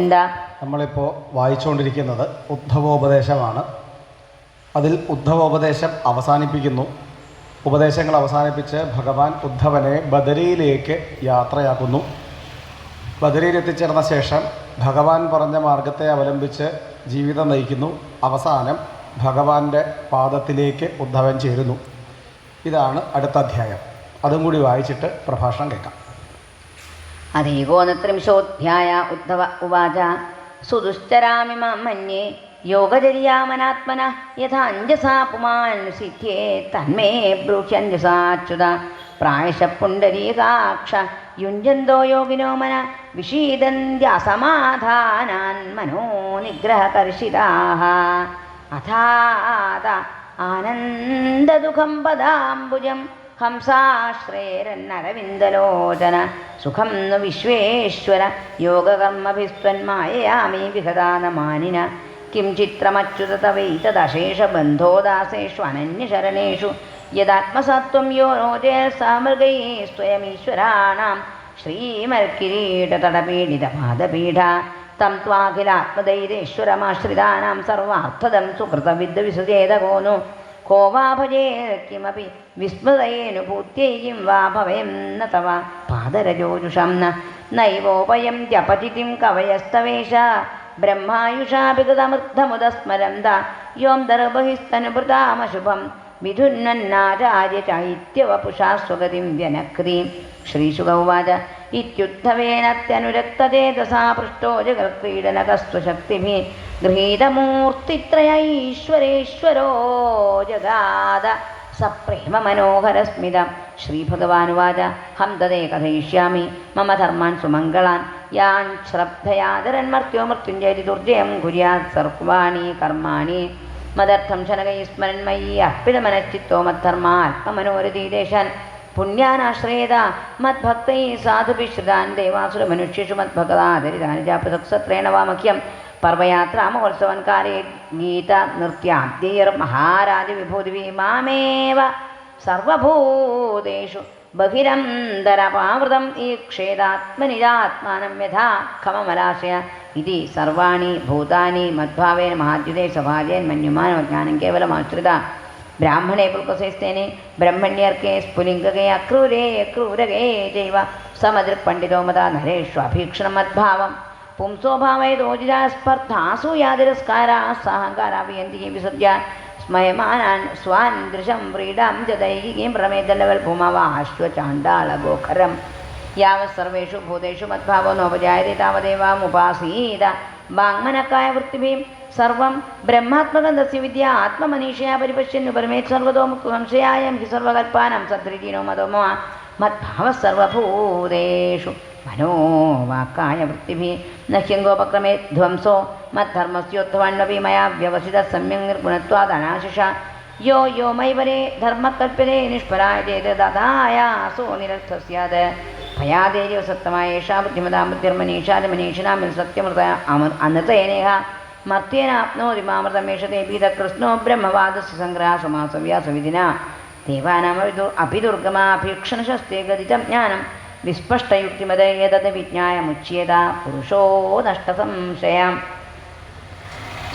എന്താ? നമ്മളിപ്പോൾ വായിച്ചുകൊണ്ടിരിക്കുന്നത് ഉദ്ധവോപദേശമാണ്. അതിൽ ഉദ്ധവോപദേശം അവസാനിപ്പിക്കുന്നു. ഉപദേശങ്ങൾ അവസാനിപ്പിച്ച് ഭഗവാൻ ഉദ്ധവനെ ബദരിയിലേക്ക് യാത്രയാക്കുന്നു. ബദരിയിൽ എത്തിച്ചേർന്ന ശേഷം ഭഗവാൻ പറഞ്ഞ മാർഗത്തെ അവലംബിച്ച് ജീവിതം നയിക്കുന്നു. അവസാനം ഭഗവാന്റെ പാദത്തിലേക്ക് ഉദ്ധവൻ ചേരുന്നു. ഇതാണ് അടുത്ത അധ്യായം. അതും കൂടി വായിച്ചിട്ട് പ്രഭാഷണം കേൾക്കാം. അതേകോനത്രിംശോധ്യായ ഉദ്ധവ ഉവാച. സുദുശ്ചരാമിമാം മന്യേ യോഗചര്യാമനാത്മന യഥാഞ്ജസാ പുമാൻ സിദ്ധ്യേ തന്മേ ബ്രൂഹ്യഞ്ജസാച്യുത പ്രായശ പുണ്ടരീകാക്ഷ യുഞ്ജന്തോ യോഗിനോ മന വിഷീദന്ത്യസമാധാനാൻ മനോ നിഗ്രഹകർഷിതാഹ. അഥാത ആനന്ദദുഃഖം പദാംബുജം ഹംസാശ്രേരന്നരവിന്ദലോചന. സുഖം नु വിശ്വേശ്വര. യോഗകർമ്മഭിസ്ത്വന്മായയാമി വിഹദാനമാനിന കിം ചിത്രമച്യുത തവൈതദശേഷ ബന്ധോദാസേഷു അനന്യശരണേഷു. യദാത്മസത്വം യോ നോചേ സമൃഗൈ സ്വയമീശ്വരാണാം. ശ്രീമൽക്കിരീടതടപീഡിതപാദപീഠ തം ത്വാഖിലാത്മധൈര്യേശ്വരമാശ്രിതാനാം സർവാർത്ഥദം സുകൃതവിദ്വിസുചേതകോ കോവാഭജേക്കിമപി വിസ്മൃതയേനുഭൂത്യൈ കിം വാ ഭവയം തവ പാദരജോജുഷാം ന നൈവോപയം ജപതി കവയസ്തവേഷ ബ്രഹ്മായുഷാഭികൃതമൃദ്ധമുദസ്മരം യോം ദർബഹിസ്തനുഭൃതാമശുഭം മിഥുന്നന്നാചാര്യ ചൈത്യവപുഷാ സ്വഗതിം വ്യനക്രീം ശ്രീശുഗൗവാച ഇത്യുദ്ധവേനത്യനുരക്തചേതസാ പൃഷ്ടോ ജഗൽക്രീഡനകസ്വശക്തിഭി ഗൃഹീതമൂർത്തിത്രയൈശ്വരേശ്വരോ ജഗാദ സപ്രേമമനോഹരസ്മിതം. ശ്രീഭഗവാനുവാച ഹം തതേ കഥയിഷ്യാമി. മമ ധർമാൻ സുമംഗളാൻ. യാൻ ശ്രദ്ധയാദരന്മർത്യോ മൃത്യുഞ്ജയതി ദുർജയം കുര്യാത് സർവാണി കർമാണി. മതർത്ഥം ശനകൈസ്മരന്മയി അർപ്പിതമനശ്ചിത്തോ മദ്ധർമ്മ ആത്മമനോരതിദേശാൻ പുണ്യാനാശ്രയേത മദ്ഭക്തൈ സാധുഭിശ്രിതാൻ ദേവാസുര മനുഷ്യേഷു മദ്ഭഗതാദരിതാൻ ജാപസക്സത്രേണ വാമഖ്യം. പർവയാത്ര മഹോത്സവൻ ഗീത നൃത്യാദ്യർ മഹാരാജ വിഭൂതി മാമേവ സർവഭൂതേഷു ബഹിരന്തരപാവൃതം ഈക്ഷേതാത്മനിജാത്മാനം യഥാ ഖമമലാശയ ഇതി സർവാണി ഭൂതാനി മദ്ഭാവേന മഹാദ്യുതേ സഭാജയൻ മന്യുമാനോ ജ്ഞാനം കേവലമാശ്രിത ബ്രാഹ്മണേ പുൽക്കസേസ്തേനെ ബ്രഹ്മണ്യർക്കെ സ്ഫുലിംഗകേ അക്രൂരേ ക്രൂരകേ ജൈവ. സമദൃക്പണ്ഡിതോ പണ്ഡിതോമത നരേഷു അഭീക്ഷണം മദ്ഭാവം. പുംസോഭാവയതോജിരാ സ്പർദ്ധാസു യാതിരസ്കാരാ സഹങ്കാരാഭിയന്തി വിസർജ്യ സ്മയമാനാൻ സ്വാൻ ദൃശം വ്രീഡാം ച ദൈഹികീം പ്രമേദലവൽ ഭൂമവാശ്വചാണ്ടാളഗോഖരം യാവത് സർവേഷു ഭൂതേഷു മദ്ഭാവോ നോപജായതി താവദേവാമുപാസീത വാങ്മനക്കായ വൃത്തിഭീം സർവം ബ്രഹ്മാത്മകം തസ്യ വിദ്യ ആത്മമനീഷയാ പരിപശ്യന്നു. പരമേത് സർവതോ സംശയായം ഹി സർവകൽപ്പാനം സദ്രിജീനോ മതോമോ മദ്ഭാവ സർവഭൂതേഷു. മനോവാക്കായ വൃത്തിഭി നഹ്യങ്കോപക്രമേ ധ്വംസോ മദ്ധർമ്മസ്യോത്ഥവാണ്വപി മയാ വ്യവസിത സമ്യക് നിർഗുണത്വാദനാശിഷ. യോ യോ മൈവരേ ധർമ്മകൽപ്പനെ നിഷ്ഫലായതേത് ദദായാസോ നിരർത്ഥ സ്യാത്. ഭയാദേവ സത്തമായ ഏഷാ ബുദ്ധിമതാ ബുദ്ധിർമനീഷാരമനീഷിനാമിൽ സത്യമൃത അമൃ അനൃതേനേഹ മർത്തേനാപ്നോതി മാമൃതമേഷത്തെ പീതകൃഷ്ണോ ബ്രഹ്മവാദസ്യ സംഗ്രാസമാസവ്യാസവിധിന ദേവാനാമവിദു അഭിദുർഗമാഭീക്ഷണശസ്തേ ഗതിതം ജ്ഞാനം. വിസ്പഷ്ടയുക്തിമത ഏതത് വിജ്ഞായമുച്യേത പുരുഷോ നഷ്ടസംശയം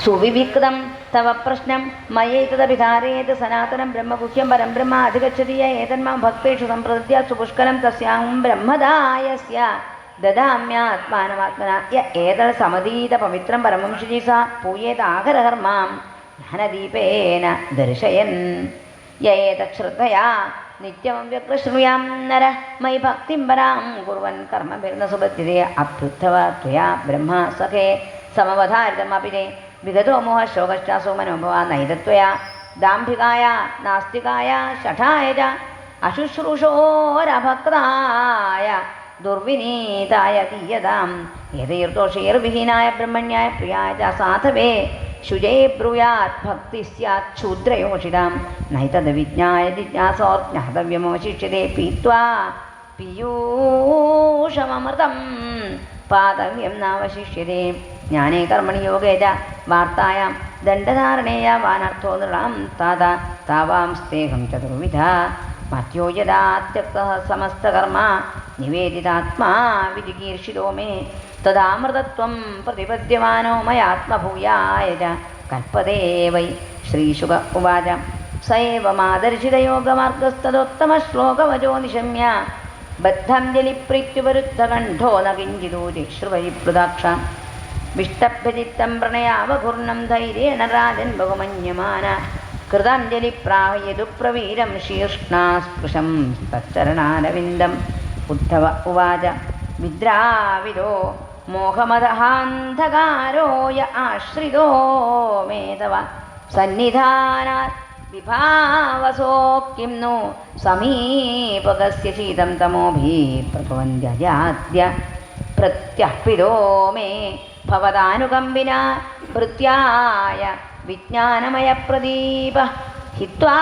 സുവിവിക്തം തവ പ്രശ്നം മയൈതദഭിധാരയേത് സനാതനം ബ്രഹ്മഗുഹ്യം പരം ബ്രഹ്മ അധിഗച്ഛതി ഏതന്മാം ഭക്തേഷു സംപ്രദത്യ സുപുഷ്കലം തസ്യാം ബ്രഹ്മദായസ്യ ദദാമ്യാത്മാനമാത്മന യ സമതീത പവിത്രം പരമം ശുചി സ പൂയേതാഹരഹർമാം ജ്ഞാനദീപേന ദർശയൻ. യേതശ്രദ്ധയാ വ്യക്തശ്രൂയാം നര മയി ഭക്തിം പരാം കുർവൻ കർമ്മഭിർന്ന സുബദ്ധിതേ അഭ്യുദ്ധവ ത്വയാ ബ്രഹ്മ സഖേ. സമവധാരിതമപിനെ വിഗതോ മോഹ ശോകശ്ചാസോ മനോഭവ നൈതത്വയാ. ദാംഭികായ നാസ്തികായ ഷഠായ ച. അശുശ്രൂഷോരഭക്തായ. ദുർവിനീതായ തീയതാം ഏതൈർദോഷൈർവിഹീനായ ബ്രഹ്മണ്യായ പ്രിയായ ച. സാധവേ. ശുചേ ബ്രൂയാത് ഭക്തി സ്യാത് ക്ഷൂദ്രയോഷിതാം. നൈതത് വിജ്ഞായ ജിജ്ഞാസോർജ്ഞാതവ്യമവശിഷ്യത്തെ പീത്വാ പീയൂഷമൃതം പാതവ്യം നാവശിഷ്യതേ ജ്ഞാനേ കർമ്മണി യോഗേ ച വാർത്തായാം. ദണ്ഡധാരണേയ വാനർത്ഥോ നൃണാം താത താവാം സ്നേഹം ചതുർവിധ. മത്യോ യഥാത്യക്ത സമസ്തകർമ്മ നിവേദിതാത്മാ വിജികീർഷിതോ മേ. തദാമൃതത്വം പ്രതിപദ്യമാനോ മയാത്മഭൂയായ ച. കൽപ്പതേ വൈ. ശ്രീശുക ഉവാച. സ ഏവ മാദർശിതയോഗമാർഗസ്തദോത്തമശ്ലോകവചോ നിശമ്യ ബദ്ധം ജലിപ്രീത്യുപരുദ്ധകണ്ഠോ ന കിഞ്ചിദൂരിശ്രുവരിപ്ലുതാക്ഷ വിഷ്ടഭ്യചിത്തം പ്രണയാവഘൂർണം ധൈര്യേണ രാജൻ ബഹുമന്യമാന. കൃതാഞ്ജലി പ്രാഹയതു പ്രവീരം ശീർഷ്ണാസ്പൃശം തച്ചരണാരവിന്ദം. ഉദ്ധവ ഉവാച. വിദ്രാവിദോ മോഹമദഹാന്ധകാരോ യ ആശ്രിതോ മേധവ സന്നിധാനാത് വിഭാവസോ കിം नो സമീപകസ്യ ശീതം തമോഭി പ്രഭവന്ത്യജാദ്യ മേ ഭവതാനുകമ്പിന ഭൃത്യായ വിജ്ഞാനമയ പ്രദീപ ഹിത്വാ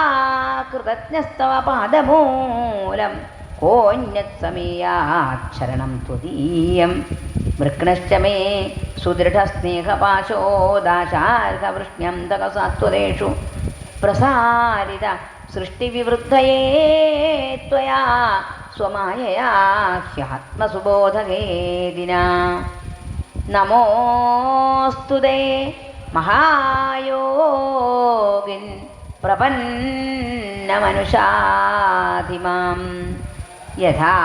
കൃതജ്ഞസ്തവ പാദമൂലം കോന്യത് സമീയാക്ഷരണം ത്വദീയം. വൃക്ണശ്ച മേ സുദൃഢസ്നേഹപാശോദാശാർഹവൃഷ്ണ്യം തകസാത്വതേഷു പ്രസാരിത സൃഷ്ടിവിവൃദ്ധയേ ത്വയാ സ്വമായയാ ഹ്യാത്മസുബോധകേദിന നമോസ്തുതേ മഹായോഗിൻ പ്രപന്നമനുഷാധിമാം. യഥാ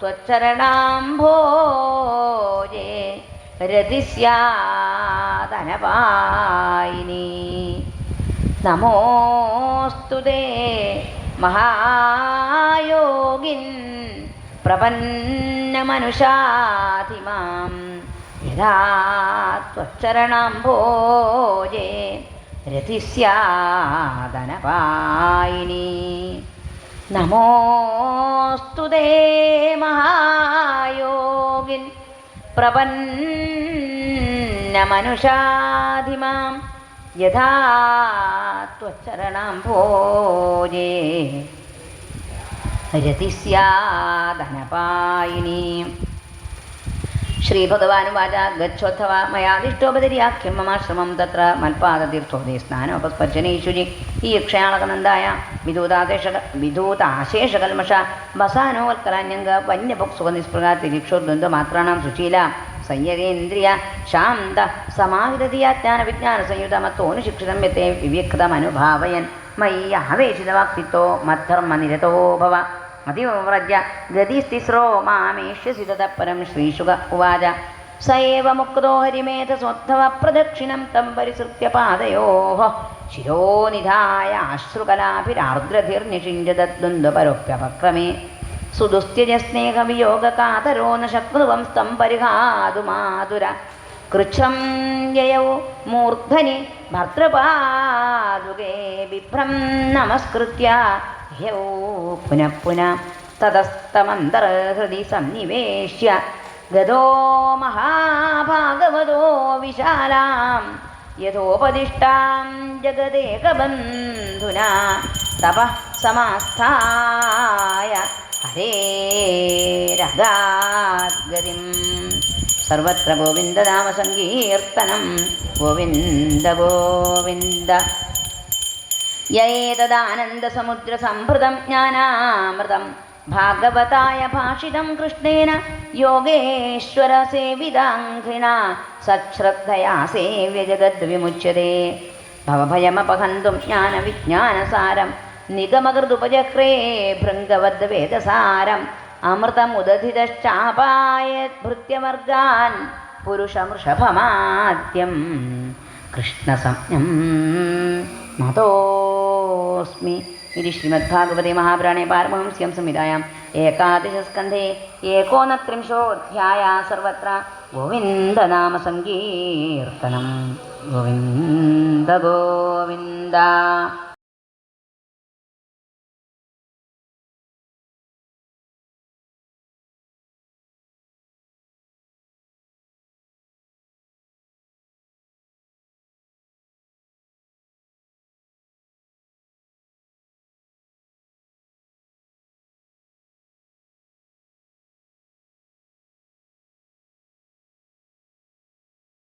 त्वच्चरणाम्भोजे रतिस्यादनपायिनी नमोऽस्तु ते महायोगिन् प्रपन्नमनुषाधिमां यदा त्वच्चरणाम्भोजे रतिस्यादनपायिनी നമോസ്തു തേ മഹായോഗിൻ പ്രപന്നമനുഷാധിമാം യഥാ ത്വച്ചരണാം ഭോജേ. രതിസ്യാദനപായിനി ശ്രീഭഗവാനുവാച ഗച്ഛോത്ഥവ മയാദിഷ്ടോപതിരിയാഖ്യം മമാശ്രമം തത്ര മൽപാദതീർത്ഥോദേ സ്നാനോപസ്പർശനീശുചി ഈ ക്ഷയാളകനന്ദായ വിദൂതാദേശ വിദൂതാശേഷകൽമഷ വസാനോവൽക്കലാന്യംഗ വന്യപുക്സുഖ നിസ്പൃഹ തിരിക്ഷോദ്വന്ദ്വമാത്രാണാം സുശീല. സംയതേന്ദ്രിയ ശാന്ത സമാഹിതീയാജ്ഞാന വിജ്ഞാന സംയുതമത്തോനുശിക്ഷിതം യത്തെ വിവ്യക്തമനുഭാവയൻ. മയി ആവേശിതവാക്തിത്വോ മദ്ധർമ്മനിരതോ ഭവ. അതിവ്രജ ഗതിസ്തിസ്രോ മാമേഷ്യസി തതപരം ശ്രീശുക ഉവാച. സ ഏവ മുക്തോ ഹരിമേധസോദ്ധവ പ്രദക്ഷിണം തം പരിസൃത്യ പാദയോ ശിരോനിധായ അശ്രുകലാഭിരാർദ്രധിർനിഷിഞ്ചതദ്വന്ദ്വപരോപ്യപക്രമേ സുദുസ്ത്യജസ്നേഹവിയോഗകാതരോ ന ശക്നുവം സ്തം പരിഹാതു മാതുര കൃച്ഛം ജയൗ മൂർധനി ഭർത്തൃപാതുകേ വിഭ്രം നമസ്കൃത്യ. ह्यौ पुनः पुनः ततस्तमन्तर्हृदि सन्निवेश्य गतो महाभागवतो विशालां यथोपदिष्टां जगदेकबन्धुना तपः समास्थाय हरेरगाद्गतिं सर्वत्र गोविन्दनामसङ्कीर्तनं गोविन्द गोविन्द യേതദാനന്ദസമുദ്രസംഭൃതം ജ്ഞാനാമൃതം ഭാഗവതായ ഭാഷിതം കൃഷ്ണേന യോഗേശ്വര യോഗേശ്വരസേവിതാഘ്രിണ സശ്രദ്ധയാ സേവ്യ ജഗദ്വിമുച്യതേ ഭവഭയമപഹന്തും ജ്ഞാനവിജ്ഞാനസാരം നിഗമകൃതുപജക്രേ ഭൃംഗവദ്വേദസാരം അമൃതമുദധിതശ്ചാപായഭൃത്യവർഗാൻ പുരുഷമൃഷഭമാദ്യം കൃഷ്ണസംജ്ഞം. നതോസ്മി ഇതി ശ്രീമദ്ഭാഗവതേ മഹാപുരാണേ പാരമഹംസ്യം സംഹിതായാം ഏകാദശസ്കന്ധേ ഏകോനത്രിംശോऽധ്യായ സർവത്ര. ഗോവിന്ദനാമസങ്കീർത്തനം. ഗോവിന്ദ ഗോവിന്ദ.